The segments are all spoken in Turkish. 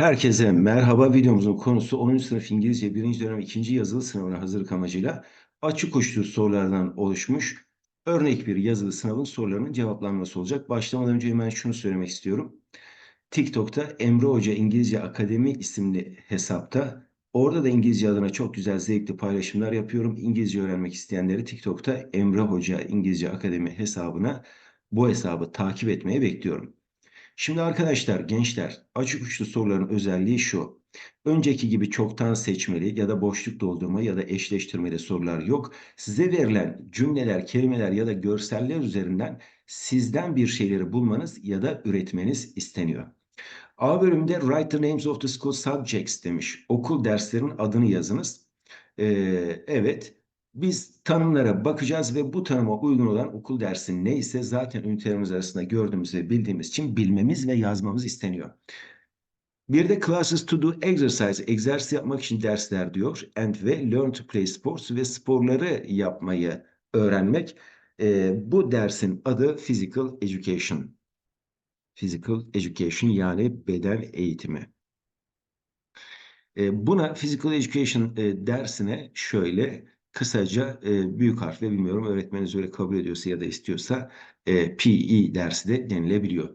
Herkese merhaba. Videomuzun konusu 10. sınıf İngilizce 1. dönem 2. yazılı sınavına hazırlık amacıyla açık uçlu sorulardan oluşmuş örnek bir yazılı sınavın sorularının cevaplanması olacak. Başlamadan önce hemen şunu söylemek istiyorum. TikTok'ta Emre Hoca İngilizce Akademi isimli hesapta orada da İngilizce adına çok güzel zevkli paylaşımlar yapıyorum. İngilizce öğrenmek isteyenleri TikTok'ta Emre Hoca İngilizce Akademi hesabına bu hesabı takip etmeye bekliyorum. Şimdi arkadaşlar, gençler, açık uçlu soruların özelliği şu. Önceki gibi çoktan seçmeli ya da boşluk doldurma ya da eşleştirmeli sorular yok. Size verilen cümleler, kelimeler ya da görseller üzerinden sizden bir şeyleri bulmanız ya da üretmeniz isteniyor. A bölümünde write the names of the school subjects demiş. Okul derslerinin adını yazınız. Ee, evet. Biz tanımlara bakacağız ve bu tanıma uygun olan okul dersi neyse zaten ünitelerimiz arasında gördüğümüz ve bildiğimiz için bilmemiz ve yazmamız isteniyor. Bir de classes to do exercise, egzersiz yapmak için dersler diyor. And ve learn to play sports ve sporları yapmayı öğrenmek. Ee, bu dersin adı physical education. Physical education yani beden eğitimi. Ee, buna physical education e, dersine şöyle kısaca e, büyük harfle bilmiyorum öğretmeniniz öyle kabul ediyorsa ya da istiyorsa e, PE dersi de denilebiliyor.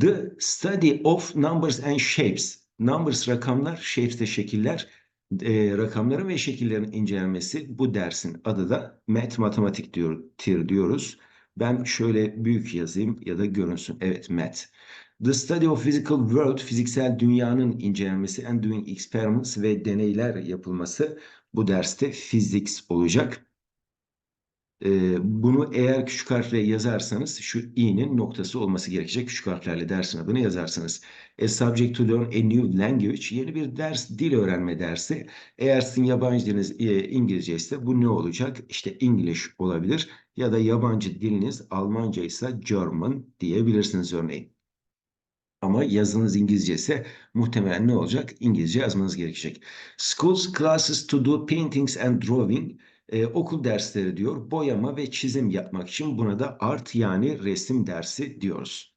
The study of numbers and shapes. Numbers rakamlar, shapes de şekiller. E, rakamların ve şekillerin incelenmesi bu dersin adı da math matematik diyor, diyoruz. Ben şöyle büyük yazayım ya da görünsün. Evet math. The study of physical world, fiziksel dünyanın incelenmesi and doing experiments ve deneyler yapılması bu derste physics olacak. Ee, bunu eğer küçük harfle yazarsanız şu i'nin noktası olması gerekecek. Küçük harflerle dersin adını yazarsanız. A subject to learn a new language yeni bir ders, dil öğrenme dersi. Eğer sizin yabancı diliniz e, İngilizce ise bu ne olacak? İşte English olabilir ya da yabancı diliniz Almanca ise German diyebilirsiniz örneğin. Ama yazınız İngilizce ise muhtemelen ne olacak? İngilizce yazmanız gerekecek. Schools classes to do paintings and drawing. Ee, okul dersleri diyor. Boyama ve çizim yapmak için buna da art yani resim dersi diyoruz.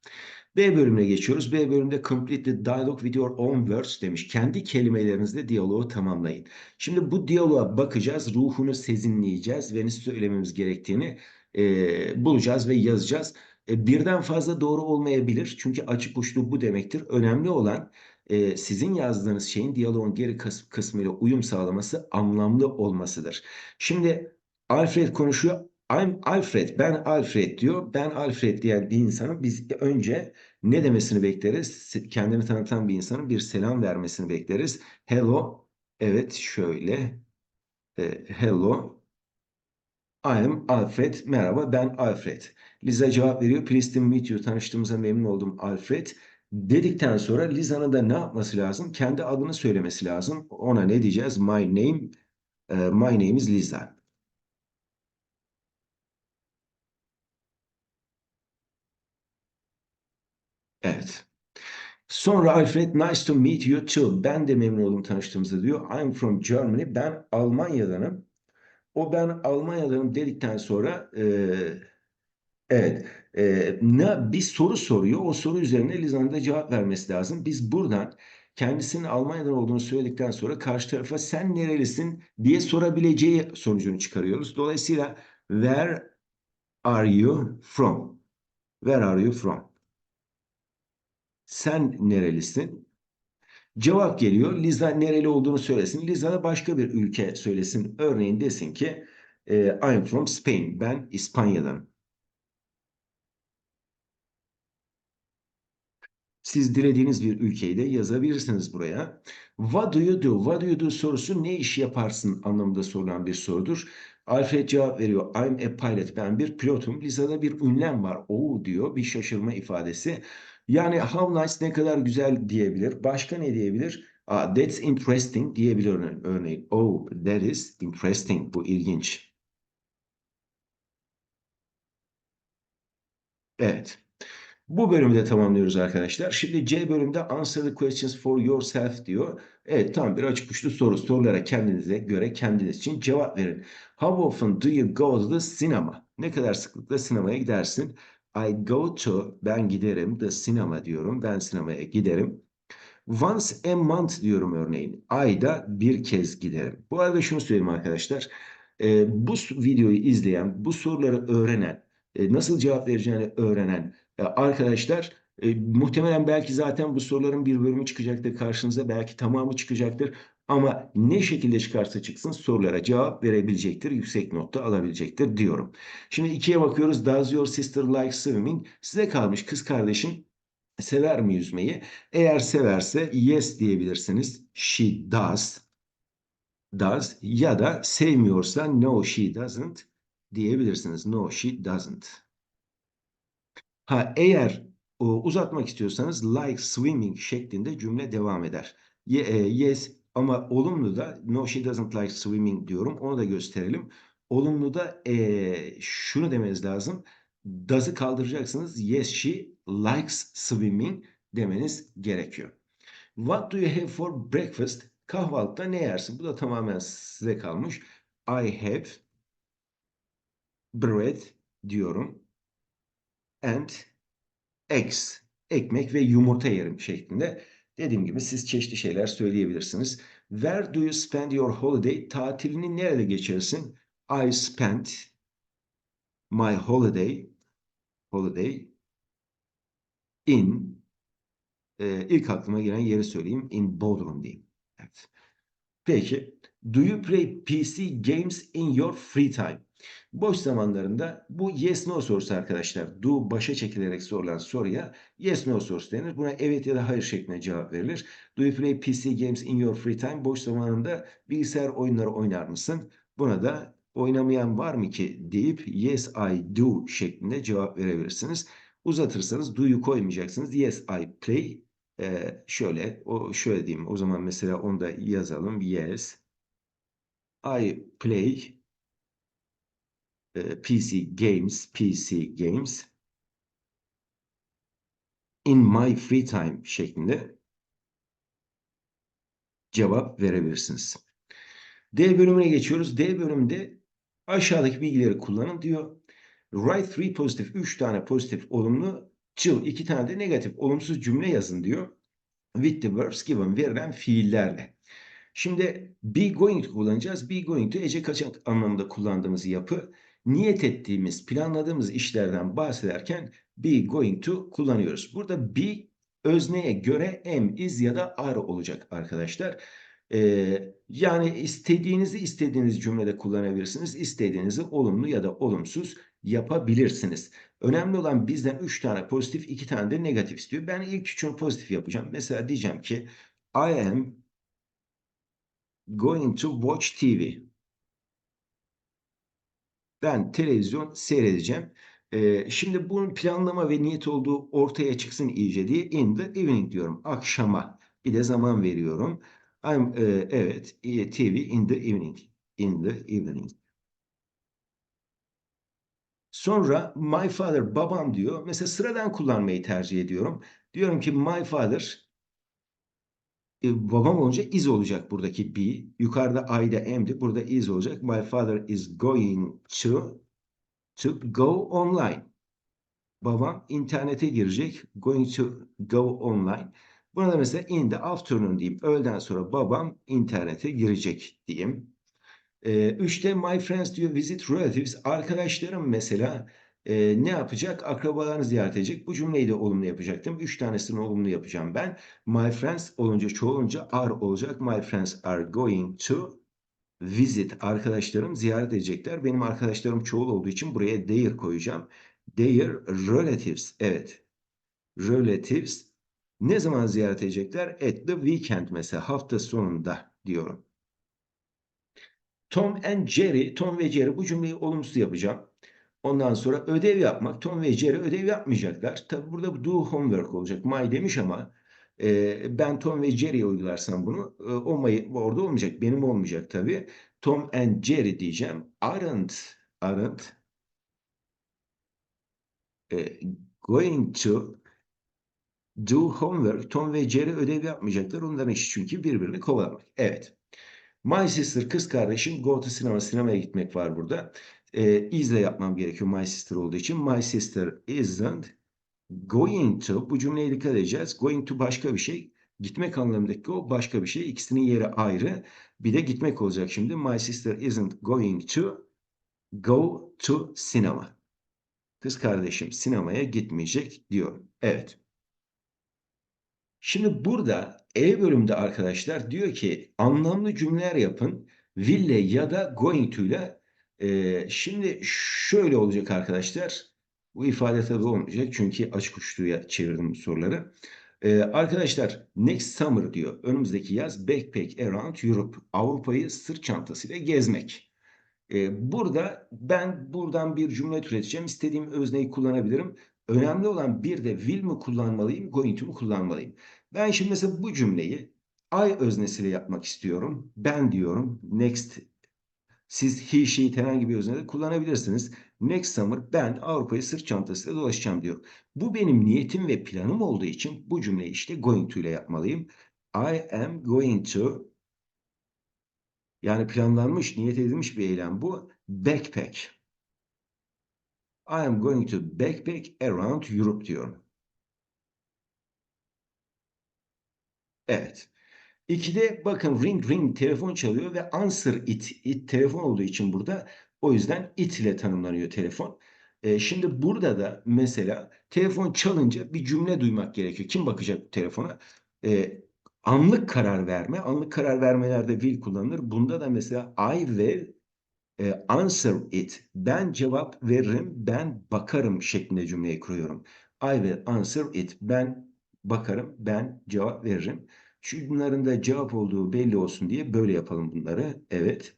B bölümüne geçiyoruz. B bölümde complete the dialogue with your own words demiş. Kendi kelimelerinizle diyaloğu tamamlayın. Şimdi bu diyaloğa bakacağız. Ruhunu sezinleyeceğiz ve ne söylememiz gerektiğini e, bulacağız ve yazacağız. E, birden fazla doğru olmayabilir. Çünkü açık uçlu bu demektir. Önemli olan e, sizin yazdığınız şeyin diyaloğun geri kıs kısmıyla uyum sağlaması, anlamlı olmasıdır. Şimdi Alfred konuşuyor. I'm Alfred, ben Alfred diyor. Ben Alfred diyen bir insanın biz önce ne demesini bekleriz? Kendini tanıtan bir insanın bir selam vermesini bekleriz. Hello, evet şöyle. E, hello, I'm Alfred, merhaba ben Alfred. Liza cevap veriyor. Pleased to meet you. Tanıştığımıza memnun oldum Alfred. Dedikten sonra Liza'nın da ne yapması lazım? Kendi adını söylemesi lazım. Ona ne diyeceğiz? My name, uh, my name is Liza. Evet. Sonra Alfred, nice to meet you too. Ben de memnun oldum tanıştığımıza diyor. I'm from Germany. Ben Almanya'danım. O ben Almanya'danım dedikten sonra e, Evet. E, ne, bir soru soruyor. O soru üzerine Liza'nın da cevap vermesi lazım. Biz buradan kendisinin Almanya'dan olduğunu söyledikten sonra karşı tarafa sen nerelisin diye sorabileceği sonucunu çıkarıyoruz. Dolayısıyla where are you from? Where are you from? Sen nerelisin? Cevap geliyor. Liza nereli olduğunu söylesin. Liza da başka bir ülke söylesin. Örneğin desin ki I'm from Spain. Ben İspanya'dan. Siz dilediğiniz bir ülkeyi de yazabilirsiniz buraya. What do you do? What do you do sorusu ne iş yaparsın anlamında sorulan bir sorudur. Alfred cevap veriyor. I'm a pilot. Ben bir pilotum. Lisa'da bir ünlem var. Oh diyor. Bir şaşırma ifadesi. Yani how nice ne kadar güzel diyebilir. Başka ne diyebilir? Ah, that's interesting diyebilir örneğin. Oh, that is interesting. Bu ilginç. Evet. Bu bölümü de tamamlıyoruz arkadaşlar. Şimdi C bölümde answer the questions for yourself diyor. Evet tam bir açık uçlu soru. Sorulara kendinize göre kendiniz için cevap verin. How often do you go to the cinema? Ne kadar sıklıkla sinemaya gidersin? I go to, ben giderim, the cinema diyorum. Ben sinemaya giderim. Once a month diyorum örneğin. Ayda bir kez giderim. Bu arada şunu söyleyeyim arkadaşlar. E, bu videoyu izleyen, bu soruları öğrenen, e, nasıl cevap vereceğini öğrenen arkadaşlar e, muhtemelen belki zaten bu soruların bir bölümü çıkacaktır karşınıza. Belki tamamı çıkacaktır. Ama ne şekilde çıkarsa çıksın sorulara cevap verebilecektir. Yüksek notta alabilecektir diyorum. Şimdi ikiye bakıyoruz. Does your sister like swimming? Size kalmış kız kardeşin sever mi yüzmeyi? Eğer severse yes diyebilirsiniz. She does. Does ya da sevmiyorsa no she doesn't diyebilirsiniz. No she doesn't. Ha eğer o, uzatmak istiyorsanız like swimming şeklinde cümle devam eder. Ye, e, yes ama olumlu da no she doesn't like swimming diyorum. Onu da gösterelim. Olumlu da e, şunu demeniz lazım. Does'ı kaldıracaksınız. Yes she likes swimming demeniz gerekiyor. What do you have for breakfast? Kahvaltıda ne yersin? Bu da tamamen size kalmış. I have bread diyorum. And eggs. Ekmek ve yumurta yerim şeklinde. Dediğim gibi siz çeşitli şeyler söyleyebilirsiniz. Where do you spend your holiday? Tatilini nerede geçirirsin? I spent my holiday holiday in e, ilk aklıma gelen yeri söyleyeyim. In Bodrum diyeyim. Evet. Peki. Do you play PC games in your free time? Boş zamanlarında bu yes no sorusu arkadaşlar. Do başa çekilerek sorulan soruya yes no sorusu denir. Buna evet ya da hayır şeklinde cevap verilir. Do you play PC games in your free time? Boş zamanında bilgisayar oyunları oynar mısın? Buna da oynamayan var mı ki deyip yes I do şeklinde cevap verebilirsiniz. Uzatırsanız do'yu koymayacaksınız. Yes I play. Ee, şöyle o şöyle diyeyim. O zaman mesela onu da yazalım. Yes I play PC games, PC games in my free time şeklinde cevap verebilirsiniz. D bölümüne geçiyoruz. D bölümünde aşağıdaki bilgileri kullanın diyor. Write three pozitif, üç tane pozitif olumlu, çıl iki tane de negatif olumsuz cümle yazın diyor. With the verbs given verilen fiillerle. Şimdi be going to kullanacağız. Be going to ece kaçak anlamında kullandığımız yapı niyet ettiğimiz, planladığımız işlerden bahsederken be going to kullanıyoruz. Burada be özneye göre am, is ya da are olacak arkadaşlar. Ee, yani istediğinizi istediğiniz cümlede kullanabilirsiniz. İstediğinizi olumlu ya da olumsuz yapabilirsiniz. Önemli olan bizden 3 tane pozitif, 2 tane de negatif istiyor. Ben ilk üçünü pozitif yapacağım. Mesela diyeceğim ki I am going to watch TV. Ben televizyon seyredeceğim. Ee, şimdi bunun planlama ve niyet olduğu ortaya çıksın iyice diye in the evening diyorum. Akşama. Bir de zaman veriyorum. I'm, e, evet, e, TV in the evening. In the evening. Sonra my father, babam diyor. Mesela sıradan kullanmayı tercih ediyorum. Diyorum ki my father, babam olunca is olacak buradaki be. Yukarıda I'da am'di. Burada is olacak. My father is going to to go online. Babam internete girecek. Going to go online. Buna da mesela in the afternoon diyeyim. Öğleden sonra babam internete girecek diyeyim. Ee, üçte my friends diyor visit relatives. Arkadaşlarım mesela e, ne yapacak? Akrabalarını ziyaret edecek. Bu cümleyi de olumlu yapacaktım. Üç tanesini olumlu yapacağım ben. My friends olunca çoğulunca are olacak. My friends are going to visit. Arkadaşlarım ziyaret edecekler. Benim arkadaşlarım çoğul olduğu için buraya their koyacağım. Their relatives. Evet. Relatives ne zaman ziyaret edecekler? At the weekend mesela hafta sonunda diyorum. Tom and Jerry, Tom ve Jerry bu cümleyi olumsuz yapacağım. Ondan sonra ödev yapmak. Tom ve Jerry ödev yapmayacaklar. Tabi burada do homework olacak. My demiş ama e, ben Tom ve Jerry'ye uygularsam bunu e, o my, orada olmayacak. Benim olmayacak tabi. Tom and Jerry diyeceğim. Aren't, aren't e, going to do homework. Tom ve Jerry ödev yapmayacaklar. Onların işi çünkü birbirini kovalamak. Evet. My sister kız kardeşim go to sinema sinemaya gitmek var burada. E, izle yapmam gerekiyor my sister olduğu için. My sister isn't going to bu cümleye dikkat edeceğiz. Going to başka bir şey. Gitmek anlamındaki o başka bir şey. İkisinin yeri ayrı. Bir de gitmek olacak şimdi. My sister isn't going to go to cinema. Kız kardeşim sinemaya gitmeyecek diyor. Evet. Şimdi burada E bölümde arkadaşlar diyor ki anlamlı cümleler yapın. Will ya da going to ile. Ee, şimdi şöyle olacak arkadaşlar. Bu ifade tabii olmayacak çünkü açık uçluya çevirdim soruları. Ee, arkadaşlar next summer diyor. Önümüzdeki yaz backpack around Europe. Avrupa'yı sırt çantasıyla gezmek. Ee, burada ben buradan bir cümle türeteceğim. İstediğim özneyi kullanabilirim. Önemli olan bir de will mi kullanmalıyım, going to mu kullanmalıyım? Ben şimdi mesela bu cümleyi I öznesiyle yapmak istiyorum. Ben diyorum. Next siz he, she, herhangi bir öznede kullanabilirsiniz. Next summer ben Avrupa'yı sırt çantasıyla dolaşacağım diyor. Bu benim niyetim ve planım olduğu için bu cümleyi işte going to ile yapmalıyım. I am going to yani planlanmış, niyet edilmiş bir eylem bu. Backpack. I am going to backpack around Europe diyorum. Evet. İkide bakın ring ring telefon çalıyor ve answer it. It telefon olduğu için burada o yüzden it ile tanımlanıyor telefon. E, şimdi burada da mesela telefon çalınca bir cümle duymak gerekiyor. Kim bakacak telefona? E, anlık karar verme. Anlık karar vermelerde will kullanılır. Bunda da mesela I will e, answer it. Ben cevap veririm, ben bakarım şeklinde cümleyi kuruyorum. I will answer it. Ben bakarım, ben cevap veririm. Şunların da cevap olduğu belli olsun diye böyle yapalım bunları. Evet.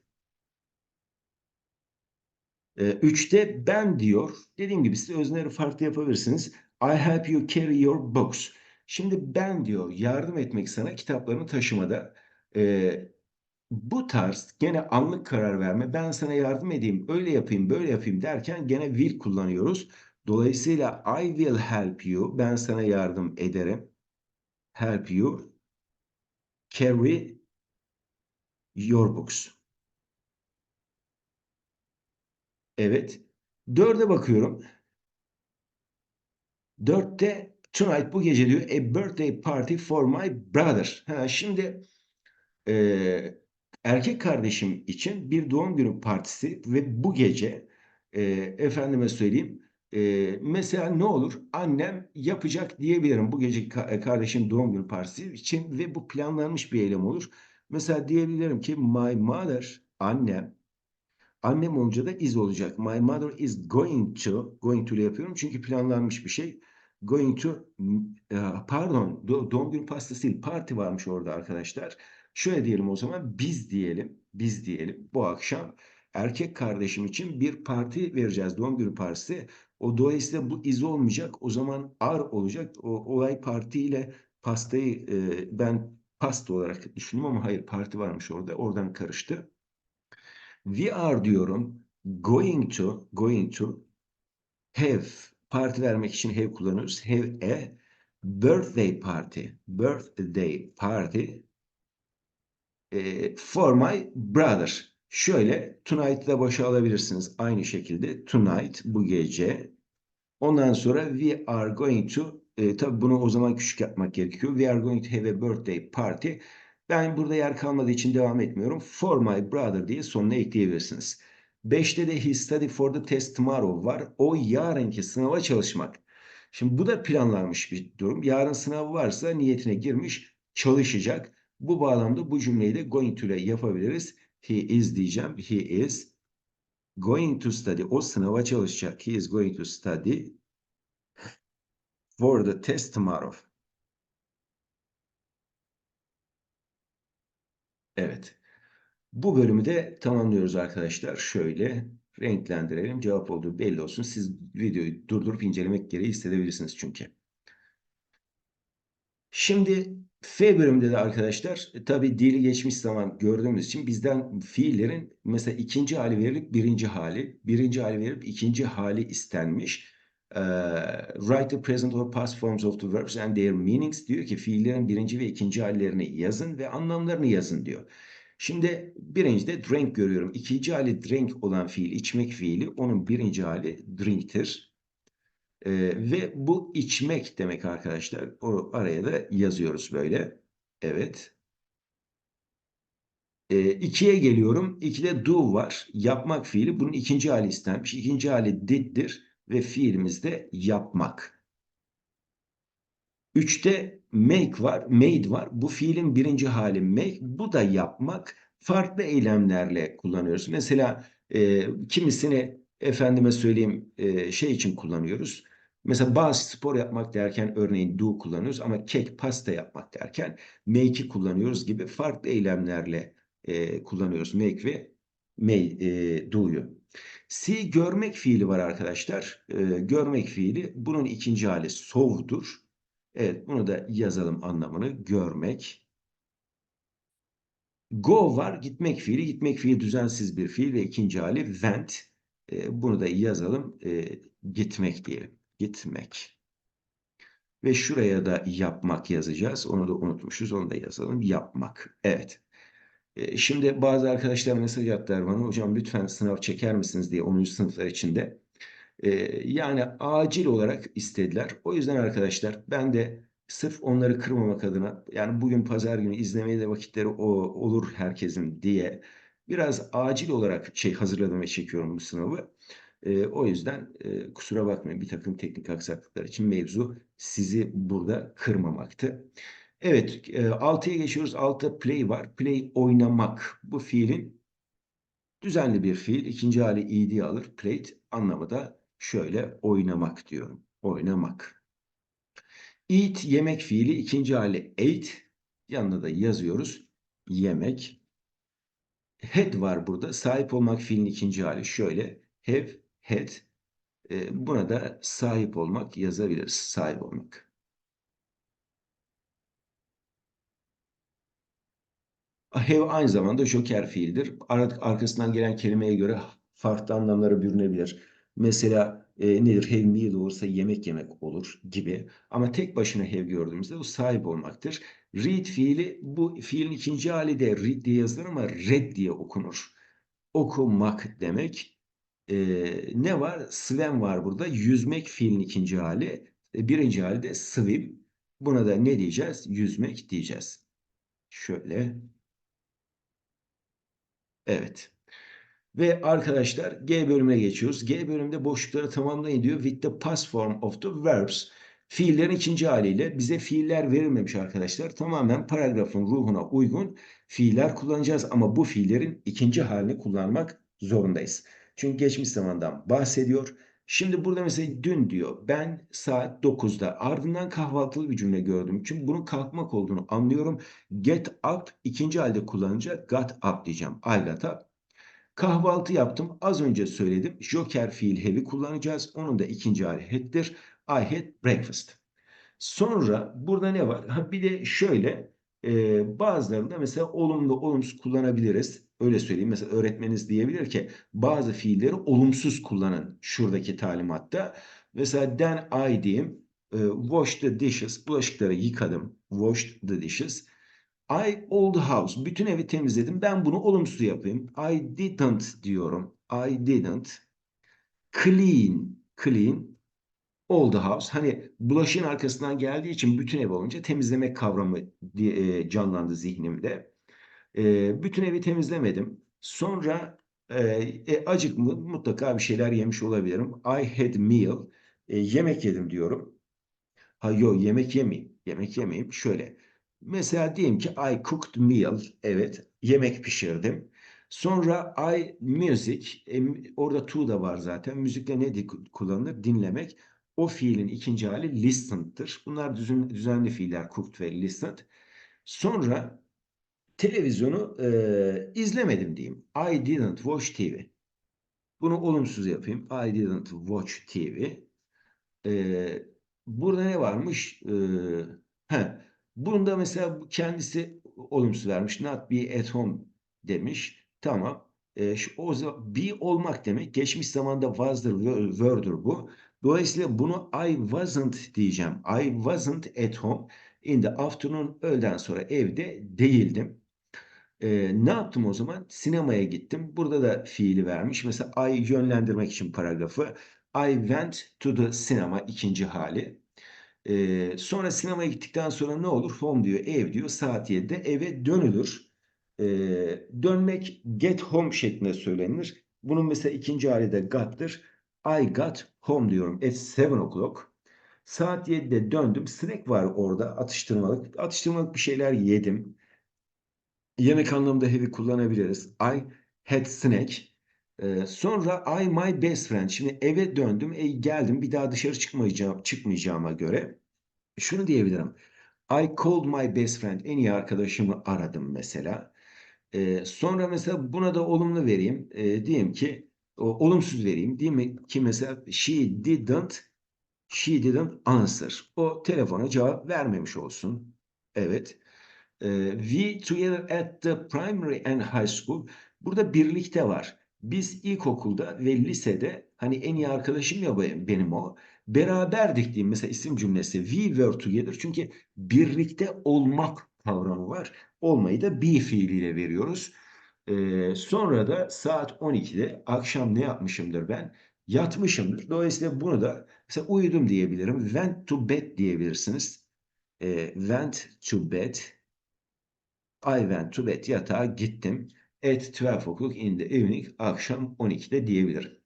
E, üçte ben diyor. Dediğim gibi size özneleri farklı yapabilirsiniz. I help you carry your books. Şimdi ben diyor yardım etmek sana kitaplarını taşımada. E, bu tarz gene anlık karar verme. Ben sana yardım edeyim, öyle yapayım, böyle yapayım derken gene will kullanıyoruz. Dolayısıyla I will help you. Ben sana yardım ederim. Help you carry your books. Evet. Dörde bakıyorum. Dörtte tonight bu gece diyor a birthday party for my brother. Ha, şimdi e, erkek kardeşim için bir doğum günü partisi ve bu gece e, efendime söyleyeyim e, mesela ne olur annem yapacak diyebilirim bu gece kardeşim doğum günü partisi için ve bu planlanmış bir eylem olur. Mesela diyebilirim ki my mother annem Annem olunca da is olacak. My mother is going to, going to yapıyorum çünkü planlanmış bir şey. Going to, e, pardon doğum günü pastası değil, parti varmış orada arkadaşlar. Şöyle diyelim o zaman biz diyelim, biz diyelim bu akşam erkek kardeşim için bir parti vereceğiz doğum günü partisi. O dolayısıyla bu iz olmayacak. O zaman ar olacak. O olay partiyle pastayı e, ben pasta olarak düşündüm ama hayır parti varmış orada. Oradan karıştı. We are diyorum going to going to have parti vermek için have kullanıyoruz. Have a birthday party. Birthday party e, for my brother. Şöyle tonight'da başa alabilirsiniz. Aynı şekilde tonight bu gece. Ondan sonra we are going to e, tabii bunu o zaman küçük yapmak gerekiyor. We are going to have a birthday party. Ben burada yer kalmadığı için devam etmiyorum. For my brother diye sonuna ekleyebilirsiniz. Beşte de he study for the test tomorrow var. O yarınki sınava çalışmak. Şimdi bu da planlanmış bir durum. Yarın sınavı varsa niyetine girmiş çalışacak. Bu bağlamda bu cümleyi de going to ile yapabiliriz. He is diyeceğim. He is going to study. O sınava çalışacak. He is going to study for the test tomorrow. Evet. Bu bölümü de tamamlıyoruz arkadaşlar. Şöyle renklendirelim. Cevap olduğu belli olsun. Siz videoyu durdurup incelemek gereği hissedebilirsiniz çünkü. Şimdi F bölümünde de arkadaşlar e, tabi dili geçmiş zaman gördüğümüz için bizden fiillerin mesela ikinci hali verilip birinci hali, birinci hali verilip ikinci hali istenmiş. Ee, write the present or past forms of the verbs and their meanings diyor ki fiillerin birinci ve ikinci hallerini yazın ve anlamlarını yazın diyor. Şimdi birincide drink görüyorum. İkinci hali drink olan fiil içmek fiili. Onun birinci hali drink'tir. Ee, ve bu içmek demek arkadaşlar. O araya da yazıyoruz böyle. Evet. E, ikiye geliyorum. İkide do var. Yapmak fiili. Bunun ikinci hali istenmiş. İkinci hali did'dir ve fiilimiz de yapmak. Üçte make var, made var. Bu fiilin birinci hali make. Bu da yapmak. Farklı eylemlerle kullanıyoruz. Mesela e, kimisini efendime söyleyeyim e, şey için kullanıyoruz. Mesela bazı spor yapmak derken örneğin do kullanıyoruz ama kek, pasta yapmak derken make'i kullanıyoruz gibi farklı eylemlerle e, kullanıyoruz. Make ve may, e, do'yu. See görmek fiili var arkadaşlar. E, görmek fiili bunun ikinci hali sow'dur. Evet bunu da yazalım anlamını. Görmek. Go var. Gitmek fiili. Gitmek fiili düzensiz bir fiil ve ikinci hali went. E, bunu da yazalım. E, gitmek diyelim. Gitmek. Ve şuraya da yapmak yazacağız. Onu da unutmuşuz. Onu da yazalım. Yapmak. Evet. E, şimdi bazı arkadaşlar mesaj attılar bana. Hocam lütfen sınav çeker misiniz diye 10. sınıflar içinde. E, yani acil olarak istediler. O yüzden arkadaşlar ben de sırf onları kırmamak adına yani bugün pazar günü izlemeye de vakitleri olur herkesin diye biraz acil olarak şey hazırladım ve çekiyorum bu sınavı. E, o yüzden e, kusura bakmayın bir takım teknik aksaklıklar için mevzu sizi burada kırmamaktı. Evet, e, 6'ya geçiyoruz. 6'da play var. Play oynamak. Bu fiilin düzenli bir fiil. İkinci hali ed alır. Played anlamı da şöyle oynamak diyorum. Oynamak. Eat yemek fiili. ikinci hali ate. Yanına da yazıyoruz. Yemek. Had var burada. Sahip olmak fiilin ikinci hali. Şöyle. Have, had. E, buna da sahip olmak yazabiliriz. Sahip olmak. Have aynı zamanda joker fiildir. Arkasından gelen kelimeye göre farklı anlamlara bürünebilir. Mesela e, nedir? Have meal olursa yemek yemek olur gibi. Ama tek başına have gördüğümüzde o sahip olmaktır. Read fiili bu fiilin ikinci hali de read diye yazılır ama red diye okunur. Okumak demek. E, ne var? Swim var burada. Yüzmek fiilin ikinci hali. E, birinci hali de swim. Buna da ne diyeceğiz? Yüzmek diyeceğiz. Şöyle Evet. Ve arkadaşlar G bölümüne geçiyoruz. G bölümünde boşlukları tamamlayın diyor. With the past form of the verbs. Fiillerin ikinci haliyle bize fiiller verilmemiş arkadaşlar. Tamamen paragrafın ruhuna uygun fiiller kullanacağız. Ama bu fiillerin ikinci halini kullanmak zorundayız. Çünkü geçmiş zamandan bahsediyor. Şimdi burada mesela dün diyor ben saat 9'da ardından kahvaltılı bir cümle gördüm. Çünkü bunun kalkmak olduğunu anlıyorum. Get up ikinci halde kullanınca got up diyeceğim. I got up. Kahvaltı yaptım. Az önce söyledim. Joker fiil have'i kullanacağız. Onun da ikinci hali had'dir. I had breakfast. Sonra burada ne var? Ha, bir de şöyle e, bazılarında mesela olumlu olumsuz kullanabiliriz. Öyle söyleyeyim. Mesela öğretmeniniz diyebilir ki bazı fiilleri olumsuz kullanın şuradaki talimatta. Mesela then I diyeyim. E, wash the dishes. Bulaşıkları yıkadım. Washed the dishes. I the house. Bütün evi temizledim. Ben bunu olumsuz yapayım. I didn't diyorum. I didn't. Clean. Clean. The house. Hani bulaşığın arkasından geldiği için bütün ev olunca temizlemek kavramı e, canlandı zihnimde. E, bütün evi temizlemedim. Sonra e, acık mı mutlaka bir şeyler yemiş olabilirim. I had meal. E, yemek yedim diyorum. Ha yok yemek yemeyeyim. Yemek yemeyeyim. Şöyle. Mesela diyelim ki I cooked meal. Evet. Yemek pişirdim. Sonra I music. E, orada to da var zaten. Müzikte ne kullanılır? Dinlemek. O fiilin ikinci hali listened'tır. Bunlar düzen, düzenli fiiller cooked ve listened. Sonra televizyonu e, izlemedim diyeyim. I didn't watch TV. Bunu olumsuz yapayım. I didn't watch TV. E, burada ne varmış? E, he, bunda mesela kendisi olumsuz vermiş. Not be at home demiş. Tamam. E, şu, o zaman be olmak demek. Geçmiş zamanda was'dır, were'dur bu. Dolayısıyla bunu I wasn't diyeceğim. I wasn't at home in the afternoon. Öğleden sonra evde değildim. Ee, ne yaptım o zaman? Sinemaya gittim. Burada da fiili vermiş. Mesela I yönlendirmek için paragrafı. I went to the cinema ikinci hali. E, sonra sinemaya gittikten sonra ne olur? Home diyor, ev diyor. Saat 7'de eve dönülür. E, dönmek get home şeklinde söylenir. Bunun mesela ikinci hali de got'tır. I got home diyorum at 7 o'clock. Saat 7'de döndüm. Snack var orada atıştırmalık. Atıştırmalık bir şeyler yedim. Yemek anlamında heavy kullanabiliriz. I had snack. Ee, sonra I my best friend. Şimdi eve döndüm. E, geldim. Bir daha dışarı çıkmayacağım, çıkmayacağıma göre. Şunu diyebilirim. I called my best friend. En iyi arkadaşımı aradım mesela. Ee, sonra mesela buna da olumlu vereyim. Ee, diyeyim ki o, olumsuz vereyim. Diyeyim ki mesela she didn't she didn't answer. O telefona cevap vermemiş olsun. Evet. Ee, we together at the primary and high school. Burada birlikte var. Biz ilkokulda ve lisede hani en iyi arkadaşım ya benim o. Beraberdik diyeyim mesela isim cümlesi. We were together. Çünkü birlikte olmak kavramı var. Olmayı da be fiiliyle veriyoruz. Ee, sonra da saat 12'de akşam ne yapmışımdır ben? Yatmışımdır. Dolayısıyla bunu da mesela uyudum diyebilirim. Went to bed diyebilirsiniz. Ee, went to bed. I went to bed. Yatağa gittim. At 12 o'clock in the evening. Akşam 12'de diyebilirim.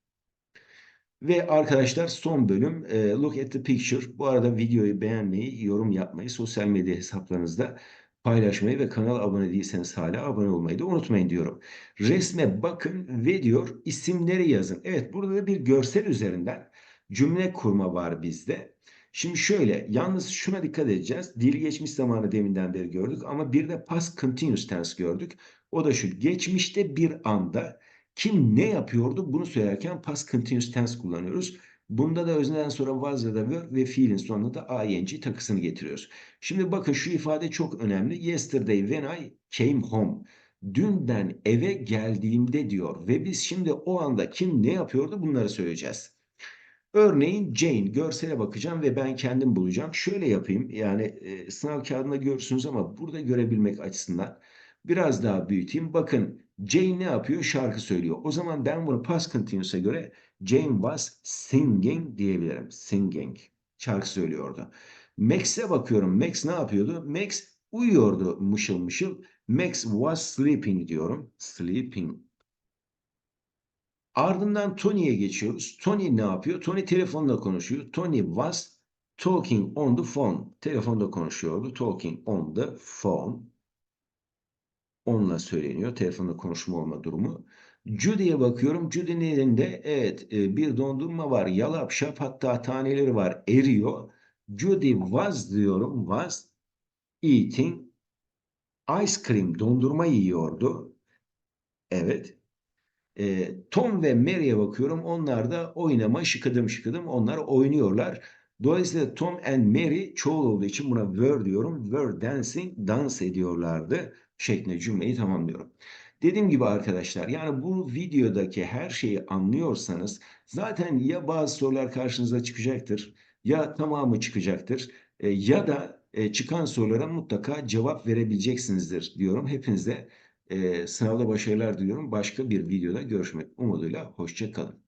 Ve arkadaşlar son bölüm e, Look at the Picture. Bu arada videoyu beğenmeyi, yorum yapmayı, sosyal medya hesaplarınızda paylaşmayı ve kanala abone değilseniz hala abone olmayı da unutmayın diyorum. Resme bakın ve diyor isimleri yazın. Evet burada da bir görsel üzerinden cümle kurma var bizde. Şimdi şöyle, yalnız şuna dikkat edeceğiz. Dil geçmiş zamanı deminden beri gördük ama bir de past continuous tense gördük. O da şu, geçmişte bir anda kim ne yapıyordu bunu söylerken past continuous tense kullanıyoruz. Bunda da özneden sonra was ya da were ve fiilin sonuna da ing takısını getiriyoruz. Şimdi bakın şu ifade çok önemli. Yesterday when I came home. Dün ben eve geldiğimde diyor ve biz şimdi o anda kim ne yapıyordu bunları söyleyeceğiz. Örneğin Jane görsele bakacağım ve ben kendim bulacağım. Şöyle yapayım yani e, sınav kağıdında görürsünüz ama burada görebilmek açısından biraz daha büyüteyim. Bakın Jane ne yapıyor? Şarkı söylüyor. O zaman ben bunu past continuous'a göre Jane was singing diyebilirim. Singing. Şarkı söylüyordu. Max'e bakıyorum. Max ne yapıyordu? Max uyuyordu mışıl mışıl. Max was sleeping diyorum. Sleeping. Ardından Tony'ye geçiyoruz. Tony ne yapıyor? Tony telefonla konuşuyor. Tony was talking on the phone. Telefonda konuşuyordu. Talking on the phone. Onunla söyleniyor. Telefonda konuşma olma durumu. Judy'ye bakıyorum. Judy'nin elinde evet e, bir dondurma var. Yalap şap hatta taneleri var. Eriyor. Judy was diyorum. Was eating ice cream. Dondurma yiyordu. Evet. E, Tom ve Mary'e bakıyorum. Onlar da oynama şıkıdım şıkıdım. Onlar oynuyorlar. Dolayısıyla Tom and Mary çoğul olduğu için buna were diyorum. Were dancing, dans ediyorlardı şeklinde cümleyi tamamlıyorum. Dediğim gibi arkadaşlar yani bu videodaki her şeyi anlıyorsanız zaten ya bazı sorular karşınıza çıkacaktır ya tamamı çıkacaktır e, ya da e, çıkan sorulara mutlaka cevap verebileceksinizdir diyorum. Hepinize sınavda başarılar diliyorum. Başka bir videoda görüşmek umuduyla. Hoşçakalın.